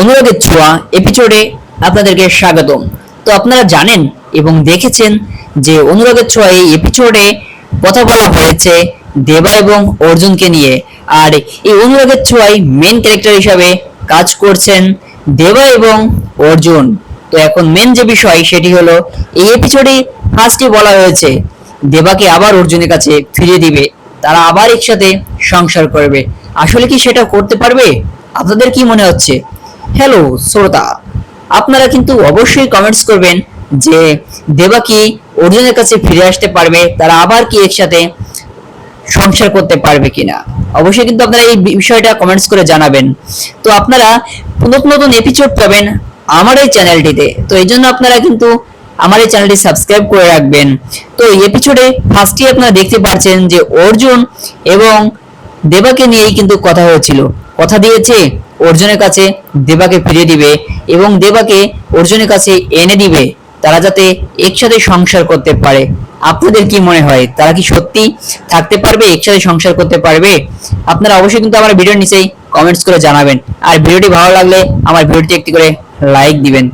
অনুরাগের ছোঁয়া এপিসোডে আপনাদেরকে স্বাগতম। তো আপনারা জানেন এবং দেখেছেন যে অনুরাগের ছোঁয়া এই এপিসোডে কথা বলা হয়েছে দেবা এবং অর্জুনকে নিয়ে। আর এই অনুরাগের ছোঁয়ায় মেন ক্যারেক্টার হিসাবে কাজ করছেন দেবা এবং অর্জুন। তো এখন মেন যে বিষয় সেটি হলো, এই এপিসোডে ফার্স্টে বলা হয়েছে, দেবাকে আবার অর্জুনের কাছে ফিরিয়ে দিবে। তারা আবার একসাথে সংসার করবে। আসলে কি সেটা করতে পারবে? আপনাদের কি মনে হচ্ছে? হ্যালো শ্রোতা। আপনারা কিন্তু অবশ্যই কমেন্টস করবেন যে দেবা কি অর্জুনের কাছে ফিরে আসতে পারবে, তারা আবার কি একসাথে সংসার করতে পারবে কিনা? অবশ্যই কিন্তু আপনারা এই বিষয়টা কমেন্টস করে জানাবেন। তো আপনারা নতুন নতুন এপিসোড পাবেন আমার এই চ্যানেলটিতে তো এই জন্য আপনারা কিন্তু আমার এই চ্যানেলটি সাবস্ক্রাইব করে রাখবেন। তো এই এপিসোডে ফার্স্টে আপনারা দেখতে পাচ্ছেন যে অর্জুন এবং দেবাকে নিয়েই কিন্তু কথা হয়েছিল। কথা দিয়েছে, অর্জুনের কাছে দেবাকে ফিরিয়ে দিবে এবং দেবাকে অর্জুনের কাছে এনে দিবে। তারা যাতে একসাথে সংসার করতে পারে। আপনাদের কি মনে হয়? তারা কি সত্যি থাকতে পারবে, একসাথে সংসার করতে পারবে? আপনারা অবশ্যই কিন্তু আমার ভিডিওর নিচেই কমেন্টস করে জানাবেন। আর ভিডিওটি ভালো লাগলে আমার ভিডিওটি একটি করে লাইক দিবেন।